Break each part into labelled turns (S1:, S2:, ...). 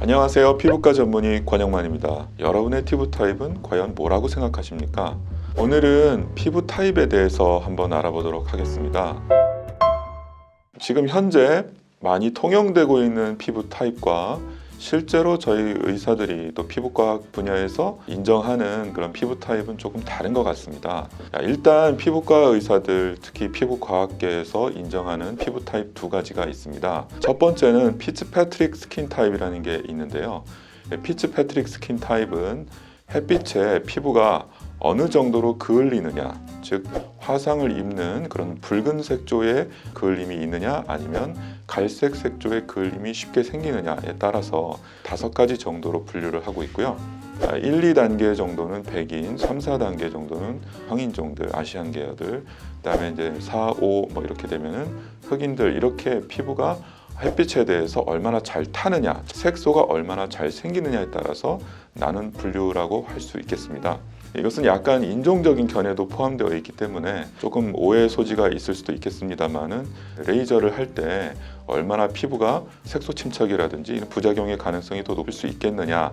S1: 안녕하세요. 피부과 전문의 권영만입니다. 여러분의 피부 타입은 과연 뭐라고 생각하십니까? 오늘은 피부 타입에 대해서 한번 알아보도록 하겠습니다. 지금 현재 많이 통용되고 있는 피부 타입과 실제로 저희 의사들이 또 피부과학 분야에서 인정하는 그런 피부 타입은 조금 다른 것 같습니다. 자, 일단 피부과 의사들, 특히 피부과학계에서 인정하는 피부 타입 두 가지가 있습니다. 첫 번째는 피츠 패트릭 스킨 타입이라는 게 있는데요. 피츠 패트릭 스킨 타입은 햇빛에 피부가 어느 정도로 그을리느냐, 즉 화상을 입는 그런 붉은 색조의 그을림이 있느냐, 아니면 갈색 색조의 그을림이 쉽게 생기느냐에 따라서 다섯 가지 정도로 분류를 하고 있고요. 1, 2단계 정도는 백인, 3, 4단계 정도는 황인종들, 아시안 계열들, 그다음에 이제 4, 5 뭐 이렇게 되면은 흑인들 이렇게 피부가 햇빛에 대해서 얼마나 잘 타느냐, 색소가 얼마나 잘 생기느냐에 따라서 나는 분류라고 할 수 있겠습니다. 이것은 약간 인종적인 견해도 포함되어 있기 때문에 조금 오해 소지가 있을 수도 있겠습니다만은 레이저를 할 때 얼마나 피부가 색소 침착이라든지 부작용의 가능성이 더 높을 수 있겠느냐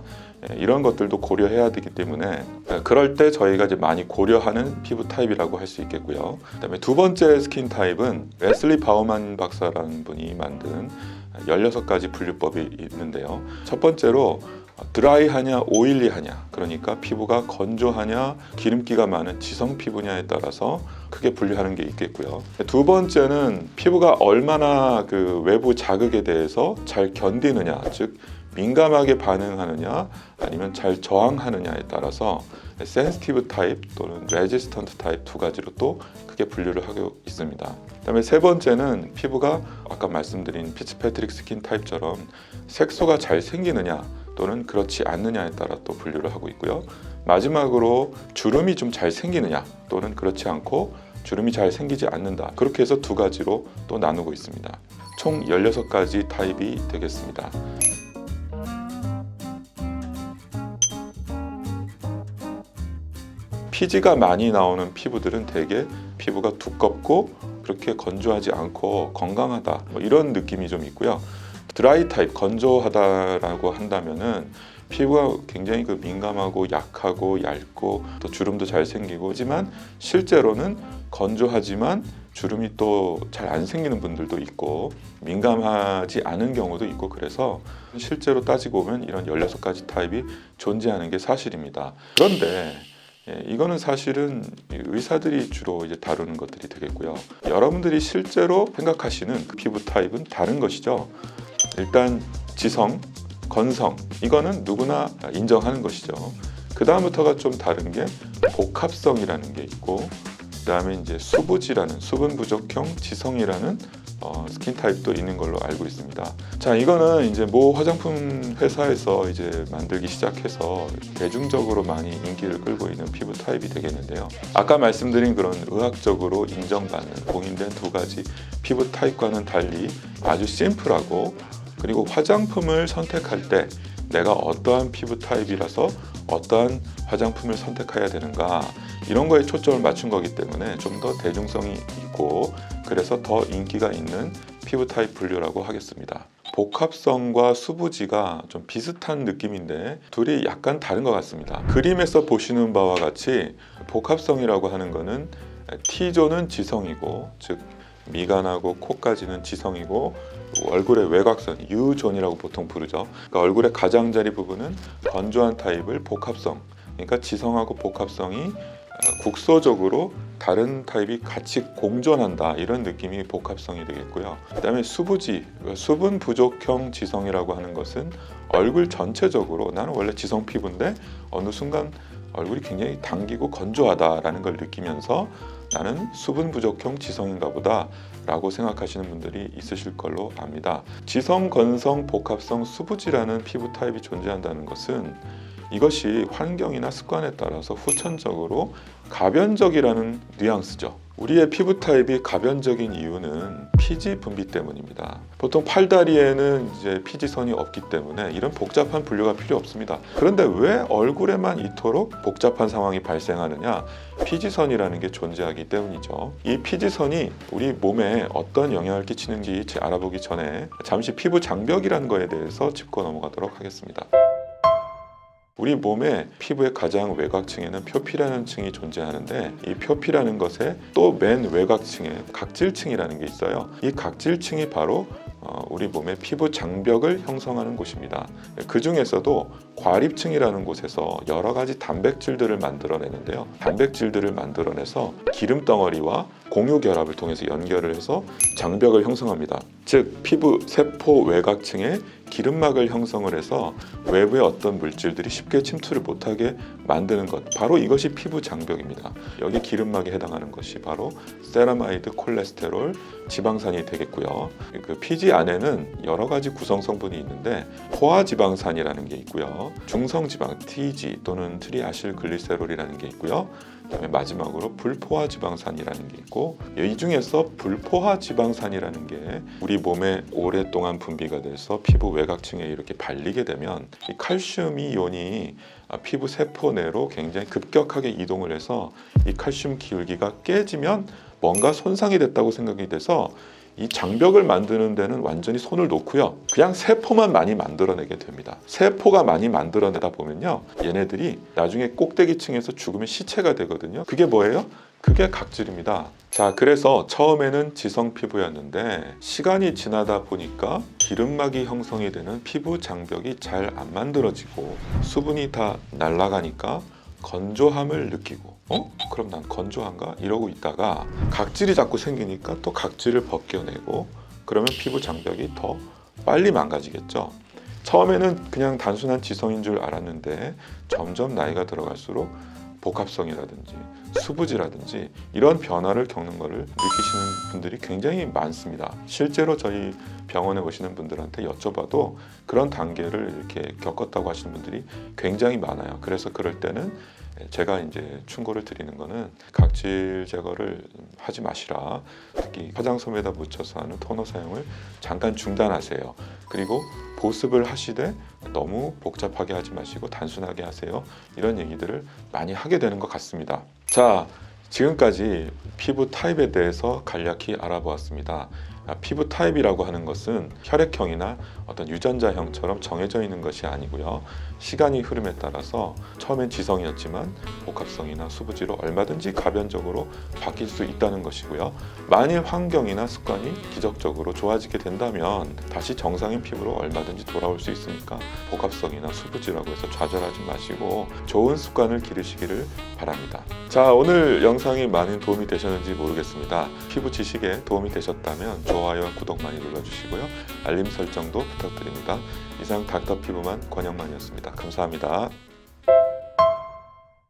S1: 예, 이런 것들도 고려해야 되기 때문에 예, 그럴 때 저희가 이제 많이 고려하는 피부 타입이라고 할 수 있겠고요. 그다음에 두 번째 스킨 타입은 웨슬리 바우만 박사라는 분이 만든 16가지 분류법이 있는데요. 첫 번째로 드라이하냐 오일리하냐 그러니까 피부가 건조하냐 기름기가 많은 지성 피부냐에 따라서 크게 분류하는 게 있겠고요. 두 번째는 피부가 얼마나 그 외부 자극에 대해서 잘 견디느냐 즉 민감하게 반응하느냐 아니면 잘 저항하느냐에 따라서 센시티브 타입 또는 레지스턴트 타입 두 가지로 또 크게 분류를 하고 있습니다. 그다음에 세 번째는 피부가 아까 말씀드린 피츠 패트릭 스킨 타입처럼 색소가 잘 생기느냐 또는 그렇지 않느냐에 따라 또 분류를 하고 있고요. 마지막으로 주름이 좀 잘 생기느냐 또는 그렇지 않고 주름이 잘 생기지 않는다. 그렇게 해서 두 가지로 또 나누고 있습니다. 총 16가지 타입이 되겠습니다. 피지가 많이 나오는 피부들은 대개 피부가 두껍고 그렇게 건조하지 않고 건강하다 뭐 이런 느낌이 좀 있고요. 드라이 타입 건조하다라고 한다면은 피부가 굉장히 그 민감하고 약하고 얇고 또 주름도 잘 생기고 하지만 실제로는 건조하지만 주름이 또 잘 안 생기는 분들도 있고 민감하지 않은 경우도 있고 그래서 실제로 따지고 보면 이런 16가지 타입이 존재하는 게 사실입니다. 그런데 예, 이거는 사실은 의사들이 주로 이제 다루는 것들이 되겠고요. 여러분들이 실제로 생각하시는 그 피부 타입은 다른 것이죠. 일단 지성, 건성 이거는 누구나 인정하는 것이죠. 그 다음부터가 좀 다른 게 복합성이라는 게 있고 그 다음에 이제 수부지라는 수분 부족형 지성이라는 어, 스킨 타입도 있는 걸로 알고 있습니다. 자, 이거는 이제 모 화장품 회사에서 이제 만들기 시작해서 대중적으로 많이 인기를 끌고 있는 피부 타입이 되겠는데요. 아까 말씀드린 그런 의학적으로 인정받는 공인된 두 가지 피부 타입과는 달리 아주 심플하고 그리고 화장품을 선택할 때 내가 어떠한 피부 타입이라서 어떠한 화장품을 선택해야 되는가 이런 거에 초점을 맞춘 거기 때문에 좀 더 대중성이 있고 그래서 더 인기가 있는 피부 타입 분류라고 하겠습니다. 복합성과 수부지가 좀 비슷한 느낌인데 둘이 약간 다른 것 같습니다. 그림에서 보시는 바와 같이 복합성이라고 하는 것은 T존은 지성이고 즉 미간하고 코까지는 지성이고 얼굴의 외곽선 U존이라고 보통 부르죠. 그러니까 얼굴의 가장자리 부분은 건조한 타입을 복합성. 그러니까 지성하고 복합성이 국소적으로 다른 타입이 같이 공존한다 이런 느낌이 복합성이 되겠고요. 그다음에 수부지 수분 부족형 지성이라고 하는 것은 얼굴 전체적으로 나는 원래 지성 피부인데 어느 순간 얼굴이 굉장히 당기고 건조하다라는 걸 느끼면서 나는 수분 부족형 지성인가 보다 라고 생각하시는 분들이 있으실 걸로 압니다. 지성, 건성, 복합성, 수부지라는 피부 타입이 존재한다는 것은 이것이 환경이나 습관에 따라서 후천적으로 가변적이라는 뉘앙스죠. 우리의 피부 타입이 가변적인 이유는 피지 분비 때문입니다. 보통 팔다리에는 이제 피지선이 없기 때문에 이런 복잡한 분류가 필요 없습니다. 그런데 왜 얼굴에만 이토록 복잡한 상황이 발생하느냐? 피지선이라는 게 존재하기 때문이죠. 이 피지선이 우리 몸에 어떤 영향을 끼치는지 알아보기 전에 잠시 피부 장벽이라는 거에 대해서 짚고 넘어가도록 하겠습니다. 우리 몸의 피부의 가장 외곽층에는 표피라는 층이 존재하는데 이 표피라는 것에 또 맨 외곽층에 각질층이라는 게 있어요. 이 각질층이 바로 어, 우리 몸의 피부 장벽을 형성하는 곳입니다. 그 중에서도 과립층이라는 곳에서 여러 가지 단백질들을 만들어내는데요. 단백질들을 만들어내서 기름 덩어리와 공유 결합을 통해서 연결을 해서 장벽을 형성합니다. 즉 피부 세포 외곽층에 기름막을 형성을 해서 외부의 어떤 물질들이 쉽게 침투를 못하게 만드는 것 바로 이것이 피부 장벽입니다. 여기 기름막에 해당하는 것이 바로 세라마이드, 콜레스테롤, 지방산이 되겠고요. 그 피지 안에는 여러 가지 구성 성분이 있는데 포화 지방산이라는 게 있고요. 중성 지방 TG 또는 트리아실 글리세롤이라는 게 있고요. 그다음에 마지막으로 불포화 지방산이라는 게 있고 이 중에서 불포화 지방산이라는 게 우리 몸에 오랫동안 분비가 돼서 피부 외곽층에 이렇게 발리게 되면 이 칼슘 이온이 아, 피부 세포 내로 굉장히 급격하게 이동을 해서 이 칼슘 기울기가 깨지면 뭔가 손상이 됐다고 생각이 돼서 이 장벽을 만드는 데는 완전히 손을 놓고요. 그냥 세포만 많이 만들어내게 됩니다. 세포가 많이 만들어내다 보면요. 얘네들이 나중에 꼭대기층에서 죽으면 시체가 되거든요. 그게 뭐예요? 그게 각질입니다. 자, 그래서 처음에는 지성 피부였는데 시간이 지나다 보니까 기름막이 형성이 되는 피부 장벽이 잘 안 만들어지고 수분이 다 날아가니까 건조함을 느끼고 어? 그럼 난 건조한가? 이러고 있다가 각질이 자꾸 생기니까 또 각질을 벗겨내고 그러면 피부 장벽이 더 빨리 망가지겠죠. 처음에는 그냥 단순한 지성인 줄 알았는데 점점 나이가 들어갈수록 복합성이라든지 수부지라든지 이런 변화를 겪는 것을 느끼시는 분들이 굉장히 많습니다. 실제로 저희 병원에 오시는 분들한테 여쭤봐도 그런 단계를 이렇게 겪었다고 하시는 분들이 굉장히 많아요. 그래서 그럴 때는 제가 이제 충고를 드리는 거는 각질 제거를 하지 마시라. 특히 화장솜에다 묻혀서 하는 토너 사용을 잠깐 중단하세요. 그리고 보습을 하시되 너무 복잡하게 하지 마시고 단순하게 하세요. 이런 얘기들을 많이 하게 되는 것 같습니다. 자, 지금까지 피부 타입에 대해서 간략히 알아보았습니다. 아, 피부 타입이라고 하는 것은 혈액형이나 어떤 유전자형처럼 정해져 있는 것이 아니고요. 시간이 흐름에 따라서 처음엔 지성이었지만 복합성이나 수부지로 얼마든지 가변적으로 바뀔 수 있다는 것이고요. 만일 환경이나 습관이 기적적으로 좋아지게 된다면 다시 정상인 피부로 얼마든지 돌아올 수 있으니까 복합성이나 수부지라고 해서 좌절하지 마시고 좋은 습관을 기르시기를 바랍니다. 자, 오늘 영상이 많은 도움이 되셨는지 모르겠습니다. 피부 지식에 도움이 되셨다면 좋아요, 구독 많이 눌러주시고요. 알림 설정도 부탁드립니다. 이상 닥터 피부만 권영만이었습니다. 감사합니다.